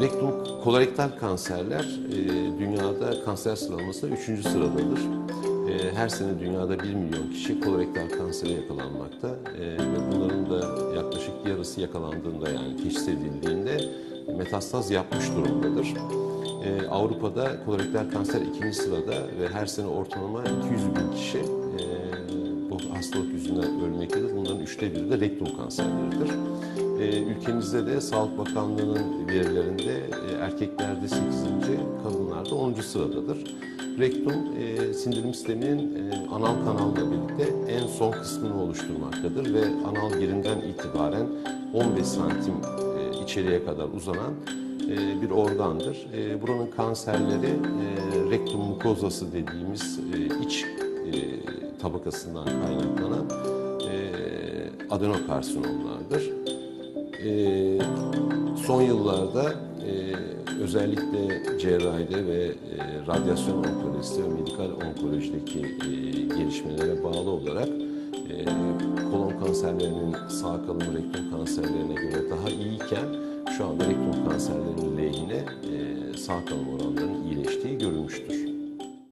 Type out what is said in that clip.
rektum kolorektal kanserler e, dünyada kanser sıralamasında 3. sıradadır. E, her sene dünyada 1 milyon kişi kolorektal kansere yakalanmakta E, ve bunların da yaklaşık yarısı yakalandığında yani teşhis edildiğinde metastaz yapmış durumdadır. E, Avrupa'da kolorektal kanser ikinci sırada ve her sene ortalama 200 bin kişi e, bu hastalık yüzünden ölmektedir. Bunların üçte biri de rektum kanserleridir. E, ülkemizde de Sağlık Bakanlığı'nın verilerinde e, erkeklerde 8. kadınlarda 10. sıradadır. Rektum e, sindirim sisteminin e, anal kanalla birlikte en son kısmını oluşturmaktadır ve anal yerinden itibaren 15 santim e, içeriye kadar uzanan bir organdır. Buranın kanserleri rektum mukozası dediğimiz iç tabakasından kaynaklanan adenokarsinomlardır. E, son yıllarda e, özellikle cerrahide ve e, radyasyon onkolojisi ve medikal onkolojideki e, gelişmelere bağlı olarak e, kolon kanserlerinin sağ kalım rektum kanserlerine göre daha iyiyken şu anda rektum kanserlerinin lehine e, sağ kalım oranlarının iyileştiği görülmüştür.